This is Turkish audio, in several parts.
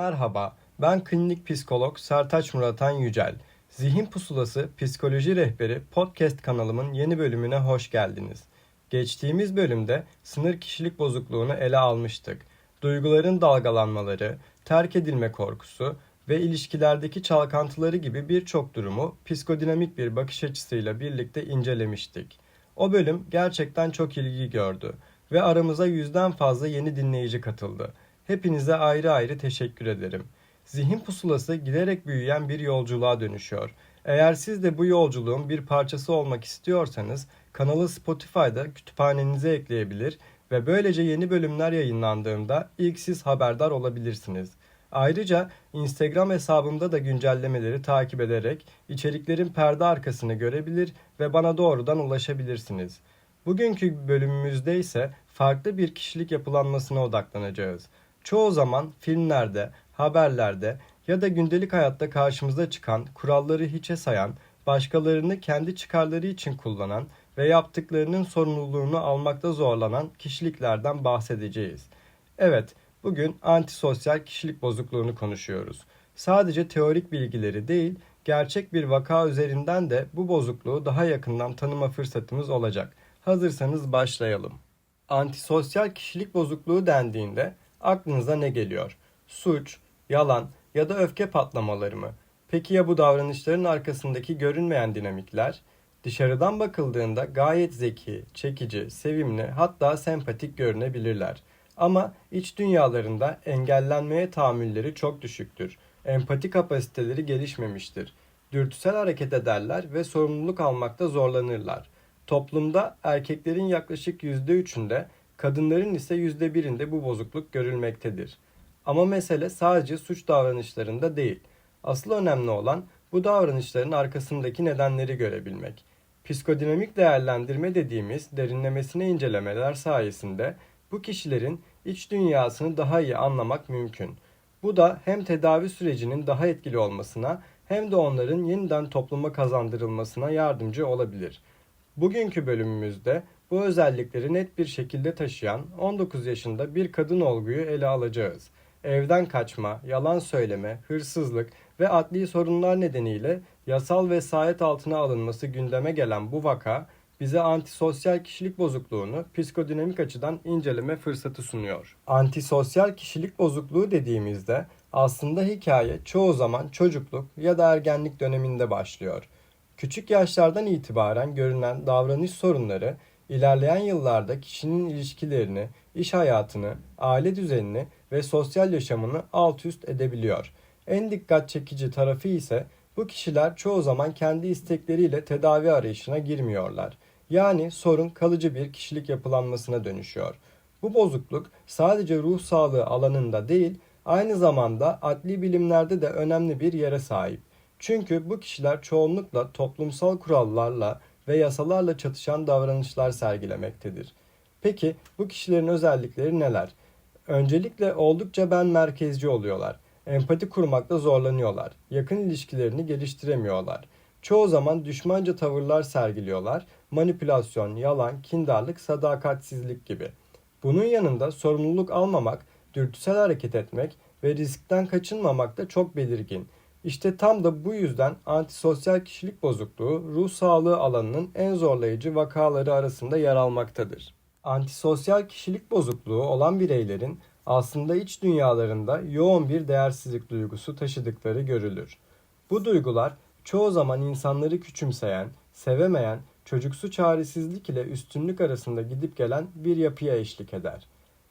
Merhaba, ben klinik psikolog Sertaç Muratan Yücel. Zihin Pusulası Psikoloji Rehberi podcast kanalımın yeni bölümüne hoş geldiniz. Geçtiğimiz bölümde sınır kişilik bozukluğunu ele almıştık. Duyguların dalgalanmaları, terk edilme korkusu ve ilişkilerdeki çalkantıları gibi birçok durumu psikodinamik bir bakış açısıyla birlikte incelemiştik. O bölüm gerçekten çok ilgi gördü ve aramıza yüzden fazla yeni dinleyici katıldı. Hepinize ayrı ayrı teşekkür ederim. Zihin pusulası giderek büyüyen bir yolculuğa dönüşüyor. Eğer siz de bu yolculuğun bir parçası olmak istiyorsanız kanalı Spotify'da kütüphanenize ekleyebilir ve böylece yeni bölümler yayınlandığında ilk siz haberdar olabilirsiniz. Ayrıca Instagram hesabımda da güncellemeleri takip ederek içeriklerin perde arkasını görebilir ve bana doğrudan ulaşabilirsiniz. Bugünkü bölümümüzde ise farklı bir kişilik yapılanmasına odaklanacağız. Çoğu zaman filmlerde, haberlerde ya da gündelik hayatta karşımıza çıkan, kuralları hiçe sayan, başkalarını kendi çıkarları için kullanan ve yaptıklarının sorumluluğunu almakta zorlanan kişiliklerden bahsedeceğiz. Evet, bugün antisosyal kişilik bozukluğunu konuşuyoruz. Sadece teorik bilgileri değil, gerçek bir vaka üzerinden de bu bozukluğu daha yakından tanıma fırsatımız olacak. Hazırsanız başlayalım. Antisosyal kişilik bozukluğu dendiğinde aklınıza ne geliyor? Suç, yalan ya da öfke patlamaları mı? Peki ya bu davranışların arkasındaki görünmeyen dinamikler? Dışarıdan bakıldığında gayet zeki, çekici, sevimli hatta sempatik görünebilirler. Ama iç dünyalarında engellenmeye tahammülleri çok düşüktür. Empati kapasiteleri gelişmemiştir. Dürtüsel hareket ederler ve sorumluluk almakta zorlanırlar. Toplumda erkeklerin yaklaşık %3'ünde, kadınların ise %1'inde bu bozukluk görülmektedir. Ama mesele sadece suç davranışlarında değil. Asıl önemli olan bu davranışların arkasındaki nedenleri görebilmek. Psikodinamik değerlendirme dediğimiz derinlemesine incelemeler sayesinde bu kişilerin iç dünyasını daha iyi anlamak mümkün. Bu da hem tedavi sürecinin daha etkili olmasına hem de onların yeniden topluma kazandırılmasına yardımcı olabilir. Bugünkü bölümümüzde bu özellikleri net bir şekilde taşıyan 19 yaşında bir kadın olguyu ele alacağız. Evden kaçma, yalan söyleme, hırsızlık ve adli sorunlar nedeniyle yasal vesayet altına alınması gündeme gelen bu vaka bize antisosyal kişilik bozukluğunu psikodinamik açıdan inceleme fırsatı sunuyor. Antisosyal kişilik bozukluğu dediğimizde aslında hikaye çoğu zaman çocukluk ya da ergenlik döneminde başlıyor. Küçük yaşlardan itibaren görünen davranış sorunları ilerleyen yıllarda kişinin ilişkilerini, iş hayatını, aile düzenini ve sosyal yaşamını alt üst edebiliyor. En dikkat çekici tarafı ise bu kişiler çoğu zaman kendi istekleriyle tedavi arayışına girmiyorlar. Yani sorun kalıcı bir kişilik yapılanmasına dönüşüyor. Bu bozukluk sadece ruh sağlığı alanında değil, aynı zamanda adli bilimlerde de önemli bir yere sahip. Çünkü bu kişiler çoğunlukla toplumsal kurallarla ve yasalarla çatışan davranışlar sergilemektedir. Peki bu kişilerin özellikleri neler? Öncelikle oldukça ben merkezci oluyorlar. Empati kurmakta zorlanıyorlar. Yakın ilişkilerini geliştiremiyorlar. Çoğu zaman düşmanca tavırlar sergiliyorlar. Manipülasyon, yalan, kindarlık, sadakatsizlik gibi. Bunun yanında sorumluluk almamak, dürtüsel hareket etmek ve riskten kaçınmamak da çok belirgin. İşte tam da bu yüzden antisosyal kişilik bozukluğu ruh sağlığı alanının en zorlayıcı vakaları arasında yer almaktadır. Antisosyal kişilik bozukluğu olan bireylerin aslında iç dünyalarında yoğun bir değersizlik duygusu taşıdıkları görülür. Bu duygular çoğu zaman insanları küçümseyen, sevemeyen, çocuksu çaresizlik ile üstünlük arasında gidip gelen bir yapıya eşlik eder.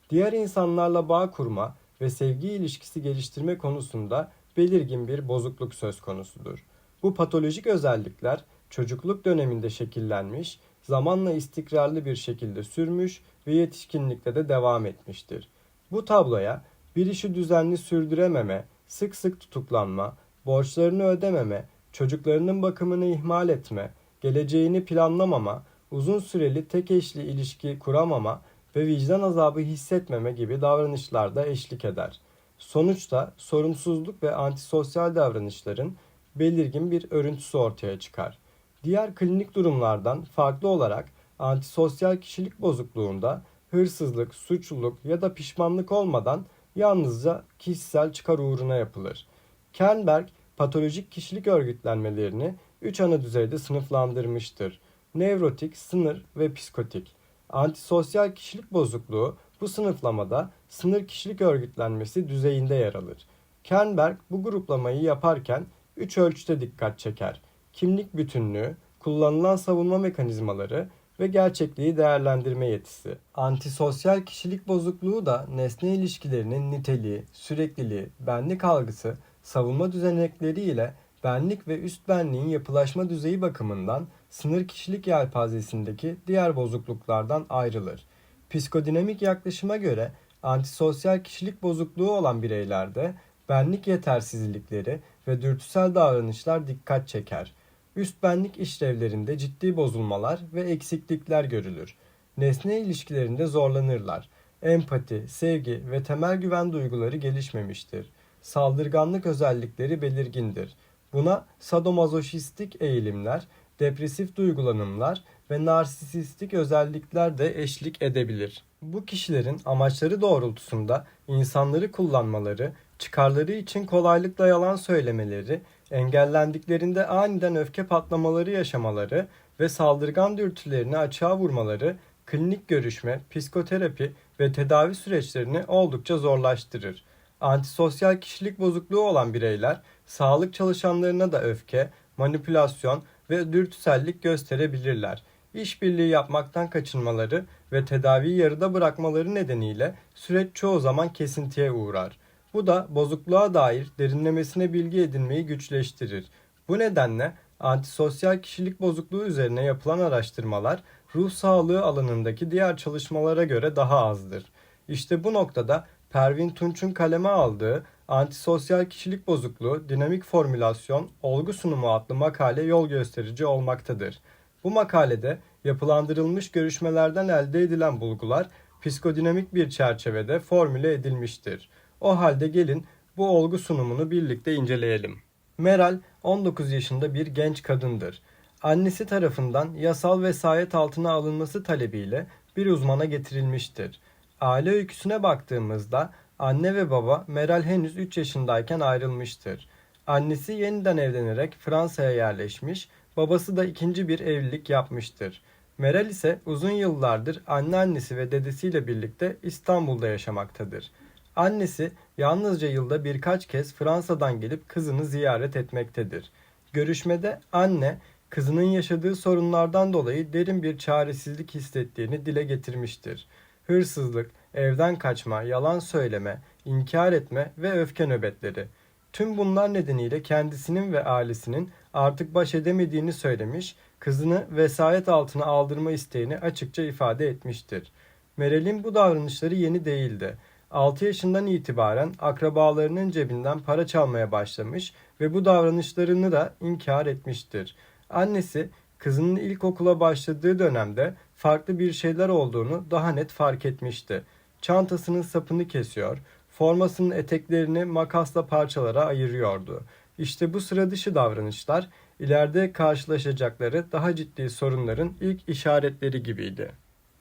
Diğer insanlarla bağ kurma ve sevgi ilişkisi geliştirme konusunda belirgin bir bozukluk söz konusudur. Bu patolojik özellikler çocukluk döneminde şekillenmiş, zamanla istikrarlı bir şekilde sürmüş ve yetişkinlikte de devam etmiştir. Bu tabloya bir işi düzenli sürdürememe, sık sık tutuklanma, borçlarını ödememe, çocuklarının bakımını ihmal etme, geleceğini planlamama, uzun süreli tek eşli ilişki kuramama ve vicdan azabı hissetmeme gibi davranışlar da eşlik eder. Sonuçta sorumsuzluk ve antisosyal davranışların belirgin bir örüntüsü ortaya çıkar. Diğer klinik durumlardan farklı olarak antisosyal kişilik bozukluğunda hırsızlık, suçluluk ya da pişmanlık olmadan yalnızca kişisel çıkar uğruna yapılır. Kernberg patolojik kişilik örgütlenmelerini üç ana düzeyde sınıflandırmıştır. Nevrotik, sınır ve psikotik. Antisosyal kişilik bozukluğu bu sınıflamada sınır kişilik örgütlenmesi düzeyinde yer alır. Kernberg bu gruplamayı yaparken üç ölçüde dikkat çeker. Kimlik bütünlüğü, kullanılan savunma mekanizmaları ve gerçekliği değerlendirme yetisi. Antisosyal kişilik bozukluğu da nesne ilişkilerinin niteliği, sürekliliği, benlik algısı, savunma düzenekleri ile benlik ve üst benliğin yapılaşma düzeyi bakımından sınır kişilik yelpazesindeki diğer bozukluklardan ayrılır. Psikodinamik yaklaşıma göre antisosyal kişilik bozukluğu olan bireylerde benlik yetersizlikleri ve dürtüsel davranışlar dikkat çeker. Üst benlik işlevlerinde ciddi bozulmalar ve eksiklikler görülür. Nesne ilişkilerinde zorlanırlar. Empati, sevgi ve temel güven duyguları gelişmemiştir. Saldırganlık özellikleri belirgindir. Buna sadomazoşistik eğilimler, depresif duygulanımlar ve narsisistik özellikler de eşlik edebilir. Bu kişilerin amaçları doğrultusunda insanları kullanmaları, çıkarları için kolaylıkla yalan söylemeleri, engellendiklerinde aniden öfke patlamaları yaşamaları ve saldırgan dürtülerini açığa vurmaları klinik görüşme, psikoterapi ve tedavi süreçlerini oldukça zorlaştırır. Antisosyal kişilik bozukluğu olan bireyler sağlık çalışanlarına da öfke, manipülasyon ve dürtüsellik gösterebilirler. İşbirliği yapmaktan kaçınmaları ve tedaviyi yarıda bırakmaları nedeniyle süreç çoğu zaman kesintiye uğrar. Bu da bozukluğa dair derinlemesine bilgi edinmeyi güçleştirir. Bu nedenle antisosyal kişilik bozukluğu üzerine yapılan araştırmalar ruh sağlığı alanındaki diğer çalışmalara göre daha azdır. İşte bu noktada Pervin Tunç'un kaleme aldığı Antisosyal Kişilik Bozukluğu Dinamik Formülasyon Olgu Sunumu adlı makale yol gösterici olmaktadır. Bu makalede yapılandırılmış görüşmelerden elde edilen bulgular psikodinamik bir çerçevede formüle edilmiştir. O halde gelin bu olgu sunumunu birlikte inceleyelim. Meral 19 yaşında bir genç kadındır. Annesi tarafından yasal vesayet altına alınması talebiyle bir uzmana getirilmiştir. Aile öyküsüne baktığımızda anne ve baba Meral henüz 3 yaşındayken ayrılmıştır. Annesi yeniden evlenerek Fransa'ya yerleşmiş, babası da ikinci bir evlilik yapmıştır. Meral ise uzun yıllardır anneannesi ve dedesiyle birlikte İstanbul'da yaşamaktadır. Annesi yalnızca yılda birkaç kez Fransa'dan gelip kızını ziyaret etmektedir. Görüşmede anne kızının yaşadığı sorunlardan dolayı derin bir çaresizlik hissettiğini dile getirmiştir. Hırsızlık, evden kaçma, yalan söyleme, inkar etme ve öfke nöbetleri. Tüm bunlar nedeniyle kendisinin ve ailesinin artık baş edemediğini söylemiş, kızını vesayet altına aldırma isteğini açıkça ifade etmiştir. Meral'in bu davranışları yeni değildi. 6 yaşından itibaren akrabalarının cebinden para çalmaya başlamış ve bu davranışlarını da inkar etmiştir. Annesi kızının ilkokula başladığı dönemde farklı bir şeyler olduğunu daha net fark etmişti. Çantasının sapını kesiyor, formasının eteklerini makasla parçalara ayırıyordu. İşte bu sıra dışı davranışlar ileride karşılaşacakları daha ciddi sorunların ilk işaretleri gibiydi.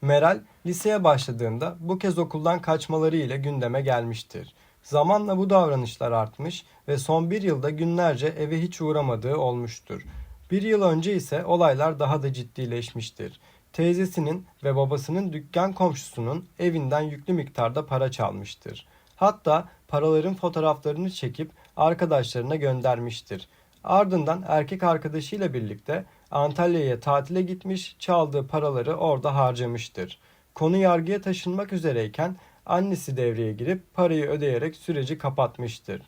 Meral liseye başladığında bu kez okuldan kaçmaları ile gündeme gelmiştir. Zamanla bu davranışlar artmış ve son bir yılda günlerce eve hiç uğramadığı olmuştur. Bir yıl önce ise olaylar daha da ciddileşmiştir. Teyzesinin ve babasının dükkan komşusunun evinden yüklü miktarda para çalmıştır. Hatta paraların fotoğraflarını çekip arkadaşlarına göndermiştir. Ardından erkek arkadaşıyla birlikte Antalya'ya tatile gitmiş, çaldığı paraları orada harcamıştır. Konu yargıya taşınmak üzereyken annesi devreye girip parayı ödeyerek süreci kapatmıştır.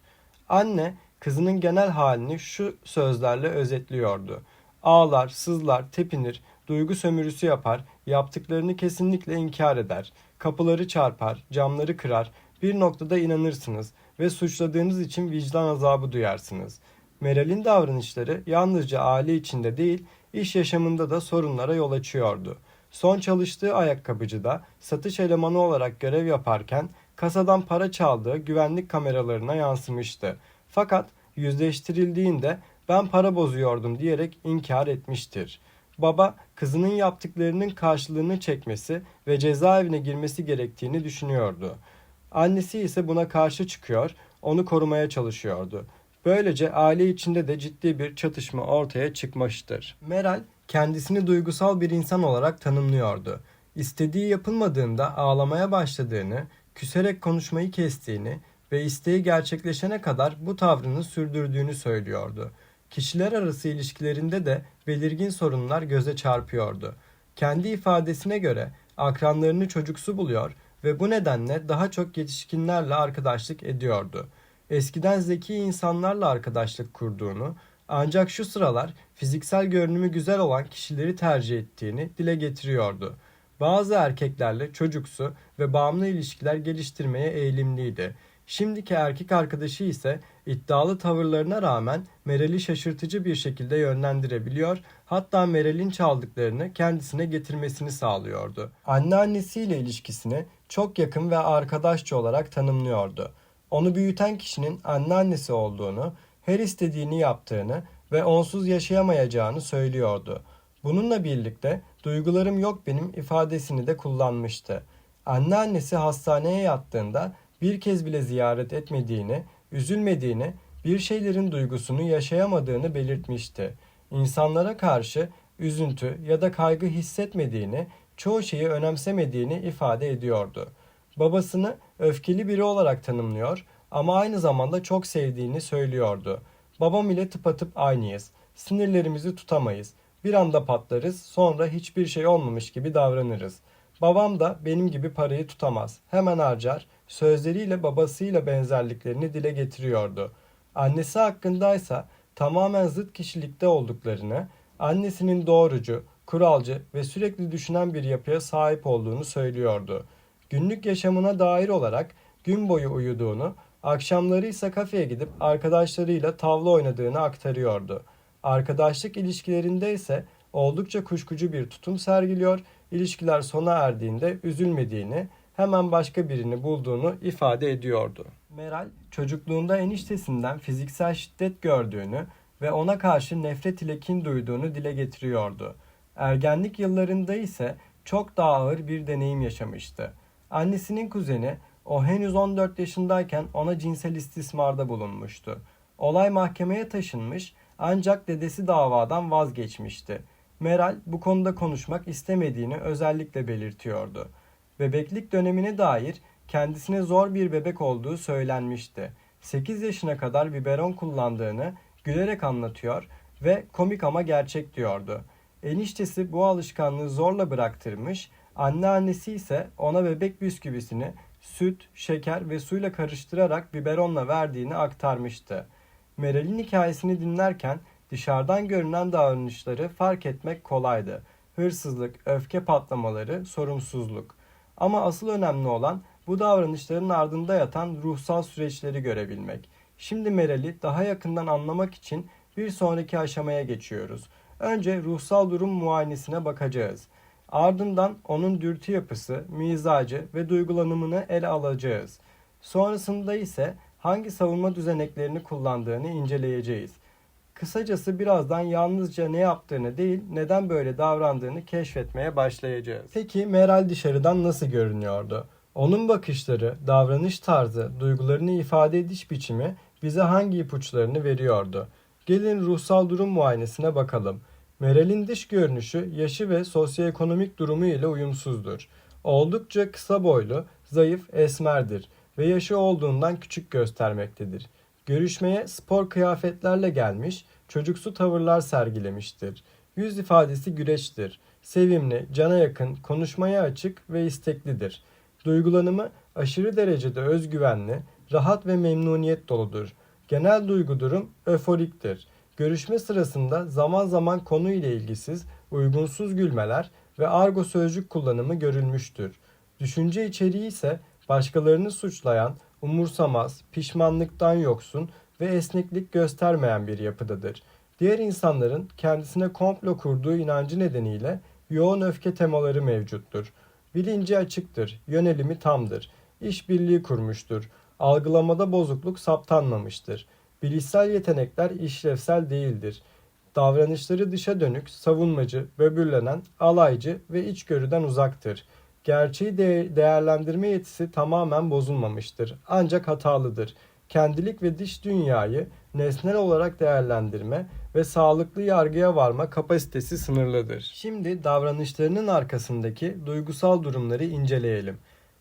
Anne kızının genel halini şu sözlerle özetliyordu. Ağlar, sızlar, tepinir, duygu sömürüsü yapar, yaptıklarını kesinlikle inkar eder. Kapıları çarpar, camları kırar, bir noktada inanırsınız ve suçladığınız için vicdan azabı duyarsınız. Meral'in davranışları yalnızca aile içinde değil, iş yaşamında da sorunlara yol açıyordu. Son çalıştığı ayakkabıcıda satış elemanı olarak görev yaparken kasadan para çaldığı güvenlik kameralarına yansımıştı. Fakat yüzleştirildiğinde ben para bozuyordum diyerek inkar etmiştir. Baba kızının yaptıklarının karşılığını çekmesi ve cezaevine girmesi gerektiğini düşünüyordu. Annesi ise buna karşı çıkıyor, onu korumaya çalışıyordu. Böylece aile içinde de ciddi bir çatışma ortaya çıkmıştır. Meral kendisini duygusal bir insan olarak tanımlıyordu. İstediği yapılmadığında ağlamaya başladığını, küserek konuşmayı kestiğini ve isteği gerçekleşene kadar bu tavrını sürdürdüğünü söylüyordu. Kişiler arası ilişkilerinde de belirgin sorunlar göze çarpıyordu. Kendi ifadesine göre akranlarını çocuksu buluyor ve bu nedenle daha çok yetişkinlerle arkadaşlık ediyordu. Eskiden zeki insanlarla arkadaşlık kurduğunu, ancak şu sıralar fiziksel görünümü güzel olan kişileri tercih ettiğini dile getiriyordu. Bazı erkeklerle çocuksu ve bağımlı ilişkiler geliştirmeye eğilimliydi. Şimdiki erkek arkadaşı ise iddialı tavırlarına rağmen Meral'i şaşırtıcı bir şekilde yönlendirebiliyor, hatta Meral'in çaldıklarını kendisine getirmesini sağlıyordu. Anneannesiyle ilişkisini çok yakın ve arkadaşça olarak tanımlıyordu. Onu büyüten kişinin anneannesi olduğunu, her istediğini yaptığını ve onsuz yaşayamayacağını söylüyordu. Bununla birlikte duygularım yok benim ifadesini de kullanmıştı. Anneannesi hastaneye yattığında bir kez bile ziyaret etmediğini, üzülmediğini, bir şeylerin duygusunu yaşayamadığını belirtmişti. İnsanlara karşı üzüntü ya da kaygı hissetmediğini, çoğu şeyi önemsemediğini ifade ediyordu. Babasını öfkeli biri olarak tanımlıyor ama aynı zamanda çok sevdiğini söylüyordu. Babam ile tıpatıp aynıyız. Sinirlerimizi tutamayız. Bir anda patlarız, sonra hiçbir şey olmamış gibi davranırız. Babam da benim gibi parayı tutamaz. Hemen harcar, sözleriyle babasıyla benzerliklerini dile getiriyordu. Annesi hakkındaysa tamamen zıt kişilikte olduklarını, annesinin doğrucu, kuralcı ve sürekli düşünen bir yapıya sahip olduğunu söylüyordu. Günlük yaşamına dair olarak gün boyu uyuduğunu, akşamları ise kafeye gidip arkadaşlarıyla tavla oynadığını aktarıyordu. Arkadaşlık ilişkilerinde ise oldukça kuşkucu bir tutum sergiliyor, ilişkiler sona erdiğinde üzülmediğini, hemen başka birini bulduğunu ifade ediyordu. Meral, çocukluğunda eniştesinden fiziksel şiddet gördüğünü ve ona karşı nefret ile kin duyduğunu dile getiriyordu. Ergenlik yıllarında ise çok daha ağır bir deneyim yaşamıştı. Annesinin kuzeni o henüz 14 yaşındayken ona cinsel istismarda bulunmuştu. Olay mahkemeye taşınmış ancak dedesi davadan vazgeçmişti. Meral bu konuda konuşmak istemediğini özellikle belirtiyordu. Bebeklik dönemine dair kendisine zor bir bebek olduğu söylenmişti. 8 yaşına kadar biberon kullandığını gülerek anlatıyor ve komik ama gerçek diyordu. Eniştesi bu alışkanlığı zorla bıraktırmış, anneannesi ise ona bebek bisküvisini süt, şeker ve suyla karıştırarak biberonla verdiğini aktarmıştı. Meral'in hikayesini dinlerken dışarıdan görünen davranışları fark etmek kolaydı. Hırsızlık, öfke patlamaları, sorumsuzluk. Ama asıl önemli olan bu davranışların ardında yatan ruhsal süreçleri görebilmek. Şimdi Meral'i daha yakından anlamak için bir sonraki aşamaya geçiyoruz. Önce ruhsal durum muayenesine bakacağız. Ardından onun dürtü yapısı, mizacı ve duygulanımını ele alacağız. Sonrasında ise hangi savunma düzeneklerini kullandığını inceleyeceğiz. Kısacası birazdan yalnızca ne yaptığını değil, neden böyle davrandığını keşfetmeye başlayacağız. Peki Meral dışarıdan nasıl görünüyordu? Onun bakışları, davranış tarzı, duygularını ifade ediş biçimi bize hangi ipuçlarını veriyordu? Gelin ruhsal durum muayenesine bakalım. Meral'in dış görünüşü, yaşı ve sosyoekonomik durumu ile uyumsuzdur. Oldukça kısa boylu, zayıf, esmerdir ve yaşı olduğundan küçük göstermektedir. Görüşmeye spor kıyafetlerle gelmiş, çocuksu tavırlar sergilemiştir. Yüz ifadesi güreştir. Sevimli, cana yakın, konuşmaya açık ve isteklidir. Duygulanımı aşırı derecede özgüvenli, rahat ve memnuniyet doludur. Genel duygu durum öforiktir. Görüşme sırasında zaman zaman konu ile ilgisiz, uygunsuz gülmeler ve argo sözcük kullanımı görülmüştür. Düşünce içeriği ise başkalarını suçlayan, umursamaz, pişmanlıktan yoksun ve esneklik göstermeyen bir yapıdadır. Diğer insanların kendisine komplo kurduğu inancı nedeniyle yoğun öfke temaları mevcuttur. Bilinci açıktır, yönelimi tamdır, işbirliği kurmuştur, algılamada bozukluk saptanmamıştır. Bilişsel yetenekler işlevsel değildir. Davranışları dışa dönük, savunmacı, böbürlenen, alaycı ve içgörüden uzaktır. gerçeği de- değerlendirme yetisi tamamen bozulmamıştır. Ancak hatalıdır. Kendilik ve dış dünyayı nesnel olarak değerlendirme ve sağlıklı yargıya varma kapasitesi sınırlıdır. Şimdi davranışlarının arkasındaki duygusal durumları inceleyelim.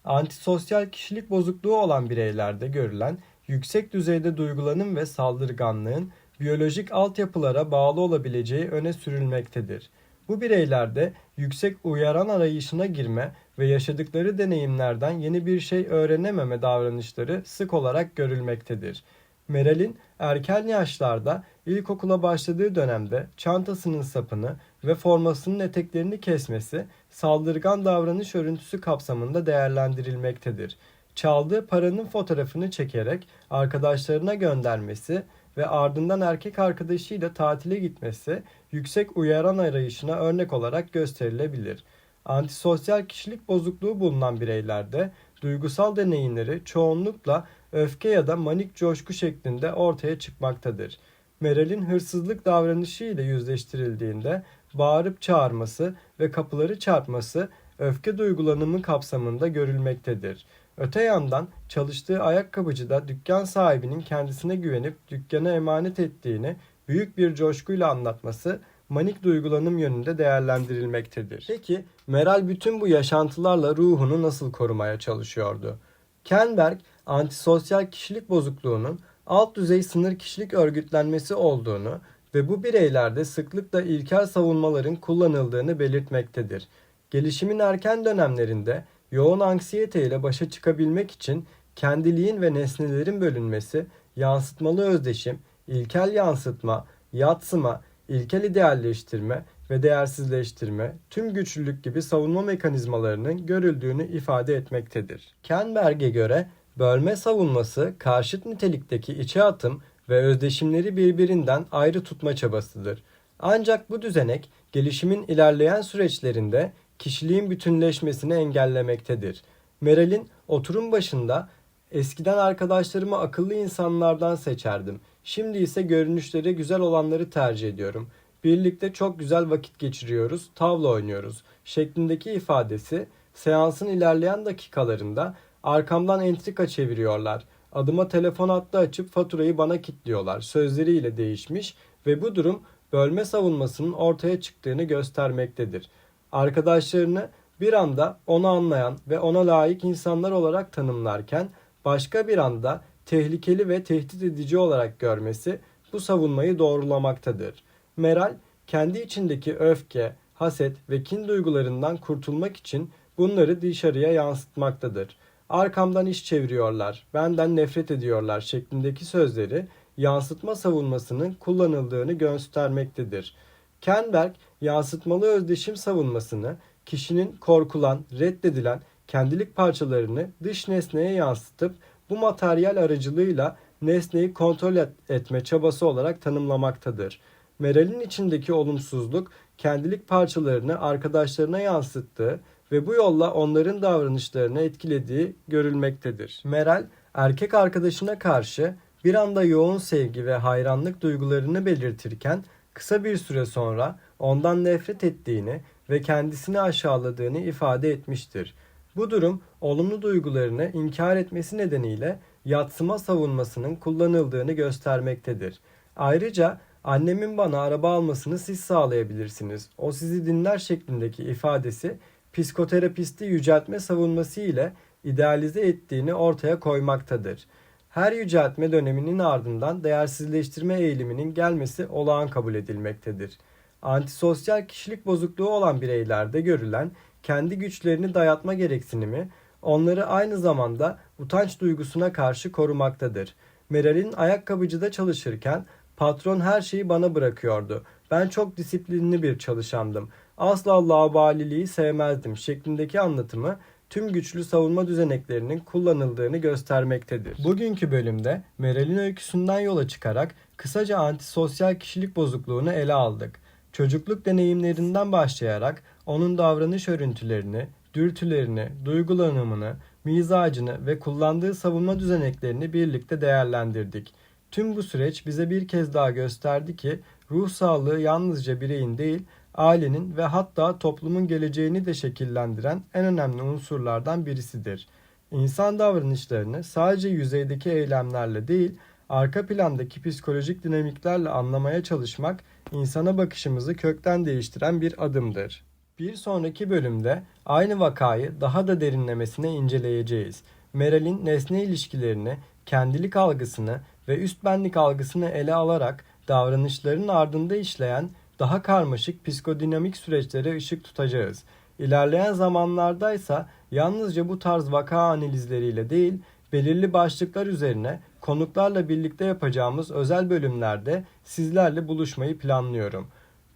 Antisosyal kişilik bozukluğu olan bireylerde görülen yüksek düzeyde duygulanım ve saldırganlığın biyolojik altyapılara bağlı olabileceği öne sürülmektedir. Bu bireylerde yüksek uyaran arayışına girme ve yaşadıkları deneyimlerden yeni bir şey öğrenememe davranışları sık olarak görülmektedir. Meral'in erken yaşlarda ilkokula başladığı dönemde çantasının sapını ve formasının eteklerini kesmesi saldırgan davranış örüntüsü kapsamında değerlendirilmektedir. Çaldığı paranın fotoğrafını çekerek arkadaşlarına göndermesi ve ardından erkek arkadaşıyla tatile gitmesi yüksek uyaran arayışına örnek olarak gösterilebilir. Antisosyal kişilik bozukluğu bulunan bireylerde duygusal deneyimleri çoğunlukla öfke ya da manik coşku şeklinde ortaya çıkmaktadır. Meral'in hırsızlık davranışı ile yüzleştirildiğinde bağırıp çağırması ve kapıları çarpması öfke duygulanımı kapsamında görülmektedir. Öte yandan çalıştığı ayakkabıcıda dükkan sahibinin kendisine güvenip dükkana emanet ettiğini büyük bir coşkuyla anlatması manik duygulanım yönünde değerlendirilmektedir. Peki Meral bütün bu yaşantılarla ruhunu nasıl korumaya çalışıyordu? Kenberg, antisosyal kişilik bozukluğunun alt düzey sınır kişilik örgütlenmesi olduğunu ve bu bireylerde sıklıkla ilkel savunmaların kullanıldığını belirtmektedir. Gelişimin erken dönemlerinde yoğun anksiyete ile başa çıkabilmek için kendiliğin ve nesnelerin bölünmesi, yansıtmalı özdeşim, ilkel yansıtma, yatsıma, ilkel idealleştirme ve değersizleştirme tüm güçlülük gibi savunma mekanizmalarının görüldüğünü ifade etmektedir. Kenberg'e göre bölme savunması karşıt nitelikteki içe atım ve özdeşimleri birbirinden ayrı tutma çabasıdır. Ancak bu düzenek gelişimin ilerleyen süreçlerinde kişiliğin bütünleşmesini engellemektedir. Meral'in oturum başında eskiden arkadaşlarımı akıllı insanlardan seçerdim. Şimdi ise görünüşleri güzel olanları tercih ediyorum. Birlikte çok güzel vakit geçiriyoruz, tavla oynuyoruz şeklindeki ifadesi seansın ilerleyen dakikalarında arkamdan entrika çeviriyorlar. Adıma telefon hattı açıp faturayı bana kilitliyorlar sözleriyle değişmiş ve bu durum bölme savunmasının ortaya çıktığını göstermektedir. Arkadaşlarını bir anda onu anlayan ve ona layık insanlar olarak tanımlarken başka bir anda tehlikeli ve tehdit edici olarak görmesi bu savunmayı doğrulamaktadır. Meral kendi içindeki öfke, haset ve kin duygularından kurtulmak için bunları dışarıya yansıtmaktadır. Arkamdan iş çeviriyorlar, benden nefret ediyorlar şeklindeki sözleri yansıtma savunmasının kullanıldığını göstermektedir. Kenberg yansıtmalı özdeşim savunmasını kişinin korkulan, reddedilen kendilik parçalarını dış nesneye yansıtıp bu materyal aracılığıyla nesneyi kontrol et- etme çabası olarak tanımlamaktadır. Meral'in içindeki olumsuzluk kendilik parçalarını arkadaşlarına yansıttığı ve bu yolla onların davranışlarını etkilediği görülmektedir. Meral, erkek arkadaşına karşı bir anda yoğun sevgi ve hayranlık duygularını belirtirken kısa bir süre sonra ondan nefret ettiğini ve kendisini aşağıladığını ifade etmiştir. Bu durum olumlu duygularını inkar etmesi nedeniyle yatsıma savunmasının kullanıldığını göstermektedir. Ayrıca annemin bana araba almasını siz sağlayabilirsiniz. O sizi dinler şeklindeki ifadesi psikoterapisti yüceltme savunması ile idealize ettiğini ortaya koymaktadır. Her yüceltme döneminin ardından değersizleştirme eğiliminin gelmesi olağan kabul edilmektedir. Antisosyal kişilik bozukluğu olan bireylerde görülen kendi güçlerini dayatma gereksinimi onları aynı zamanda utanç duygusuna karşı korumaktadır. Meral'in ayakkabıcıda çalışırken patron her şeyi bana bırakıyordu. Ben çok disiplinli bir çalışandım. Asla laubaliliği sevmezdim şeklindeki anlatımı tüm güçlü savunma düzeneklerinin kullanıldığını göstermektedir. Bugünkü bölümde Meral'in öyküsünden yola çıkarak kısaca antisosyal kişilik bozukluğunu ele aldık. Çocukluk deneyimlerinden başlayarak onun davranış örüntülerini, dürtülerini, duygulanımını, mizacını ve kullandığı savunma düzeneklerini birlikte değerlendirdik. Tüm bu süreç bize bir kez daha gösterdi ki ruh sağlığı yalnızca bireyin değil, ailenin ve hatta toplumun geleceğini de şekillendiren en önemli unsurlardan birisidir. İnsan davranışlarını sadece yüzeydeki eylemlerle değil, arka plandaki psikolojik dinamiklerle anlamaya çalışmak insana bakışımızı kökten değiştiren bir adımdır. Bir sonraki bölümde aynı vakayı daha da derinlemesine inceleyeceğiz. Meral'in nesne ilişkilerini, kendilik algısını ve üst benlik algısını ele alarak davranışların ardında işleyen daha karmaşık psikodinamik süreçlere ışık tutacağız. İlerleyen zamanlardaysa yalnızca bu tarz vaka analizleriyle değil, belirli başlıklar üzerine konuklarla birlikte yapacağımız özel bölümlerde sizlerle buluşmayı planlıyorum.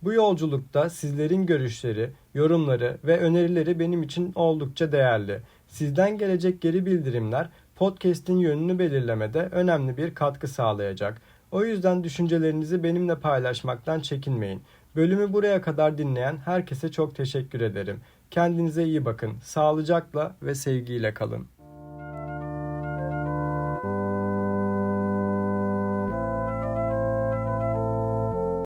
Bu yolculukta sizlerin görüşleri, yorumları ve önerileri benim için oldukça değerli. Sizden gelecek geri bildirimler podcast'in yönünü belirlemede önemli bir katkı sağlayacak. O yüzden düşüncelerinizi benimle paylaşmaktan çekinmeyin. Bölümü buraya kadar dinleyen herkese çok teşekkür ederim. Kendinize iyi bakın. Sağlıcakla ve sevgiyle kalın.